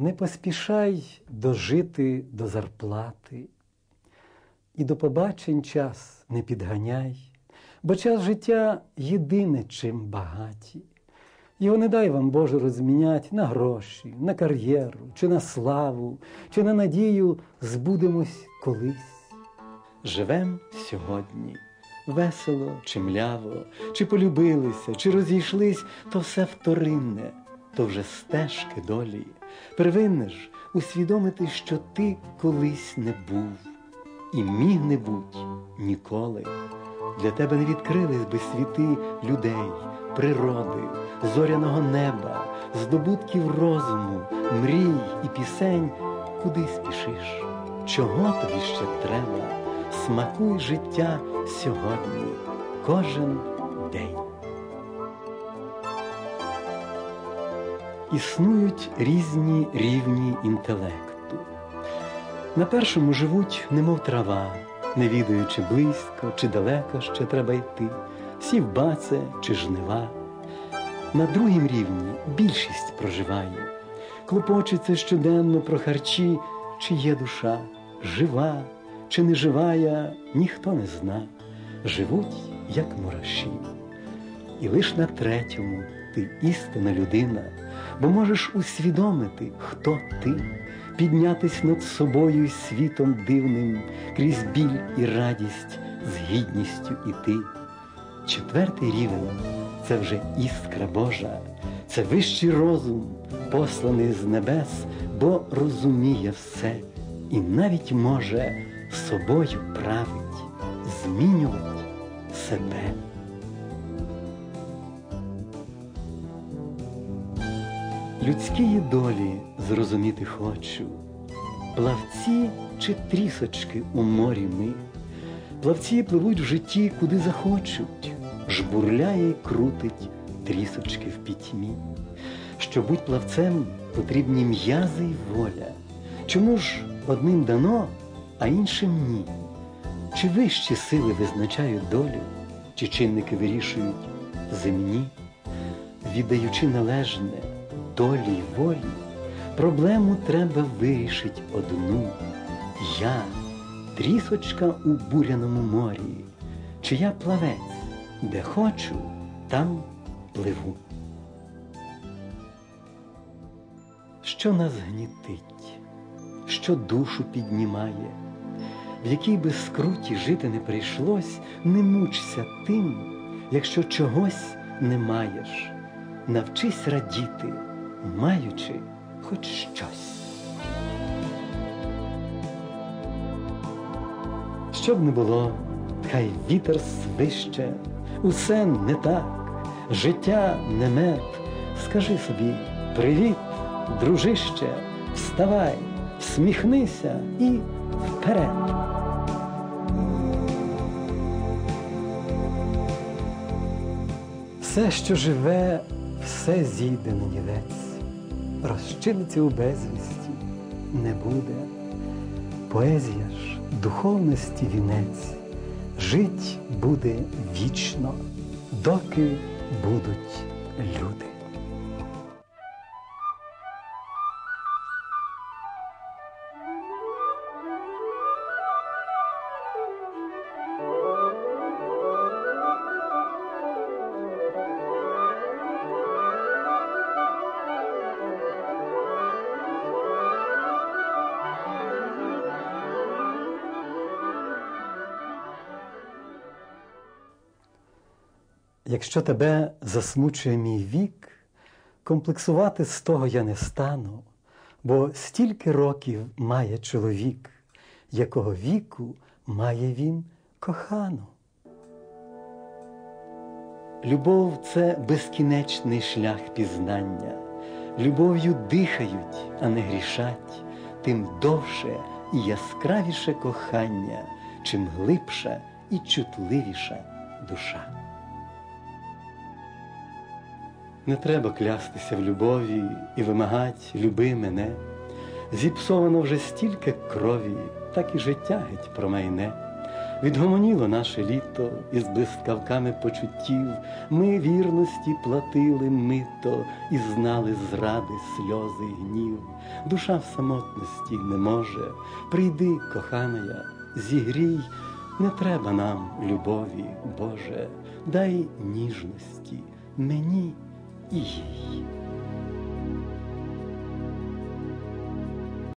Не поспішай дожити до зарплати, і до побачень час не підганяй, бо час життя єдине чим багаті. Його не дай вам Боже розмінять на гроші, на кар'єру, чи на славу, чи на надію збудемось колись. Живем сьогодні, весело чи мляво, чи полюбилися, чи розійшлись, то все вторинне, то вже стежки долі. Первинне ж усвідомити, що ти колись не був і міг не буть ніколи. Для тебе не відкрились би світи людей, природи, зоряного неба, здобутків розуму, мрій і пісень, куди спішиш, чого тобі ще треба, смакуй життя сьогодні, кожен день. Існують різні рівні інтелекту. На першому живуть, немов трава, не відаючи близько чи далеко ще треба йти, сів баце чи жнива. На другім рівні більшість проживає, клопочеться щоденно про харчі, чи є душа, жива чи не живая, ніхто не зна. Живуть, як мураші. І лиш на третьому ти істинна людина, бо можеш усвідомити, хто ти, піднятись над собою і світом дивним, крізь біль і радість з гідністю іти. Четвертий рівень це вже іскра Божа, це вищий розум, посланий з небес, бо розуміє все і навіть може собою править, змінювати себе. Людської долі зрозуміти хочу, плавці чи трісочки у морі ми, плавці пливуть в житті, куди захочуть, жбурляє й крутить трісочки в пітьмі. Щоб будь плавцем, потрібні м'язи й воля. Чому ж одним дано, а іншим ні? Чи вищі сили визначають долю, чи чинники вирішують земні, віддаючи належне долі й волі, проблему треба вирішить одну. Я трісочка у буряному морі, чи я плавець, де хочу, там пливу. Що нас гнітить, що душу піднімає, в якій би скруті жити не прийшлось, не мучся тим, якщо чогось не маєш, навчись радіти маючи хоч щось. Щоб не було, хай вітер свище, усе не так, життя не мед. Скажи собі привіт, дружище, вставай, всміхнися і вперед. Все, що живе, все зійде на нівець розчиниться у безвісті не буде. Поезія ж духовності вінець, жить буде вічно, доки будуть люди. Якщо тебе засмучує мій вік, комплексувати з того я не стану, бо стільки років має чоловік, якого віку має він кохану. Любов це безкінечний шлях пізнання. Любов'ю дихають, а не грішать, тим довше і яскравіше кохання, чим глибша і чутливіша душа. Не треба клястися в любові і вимагать люби мене. Зіпсовано вже стільки крові, так і життя геть промайне. Відгомоніло наше літо із блискавками почуттів. Ми вірності платили мито і знали зради, сльози, й гнів. Душа в самотності не може. Прийди, коханая, зігрій, не треба нам любові, Боже, дай ніжності мені і їй.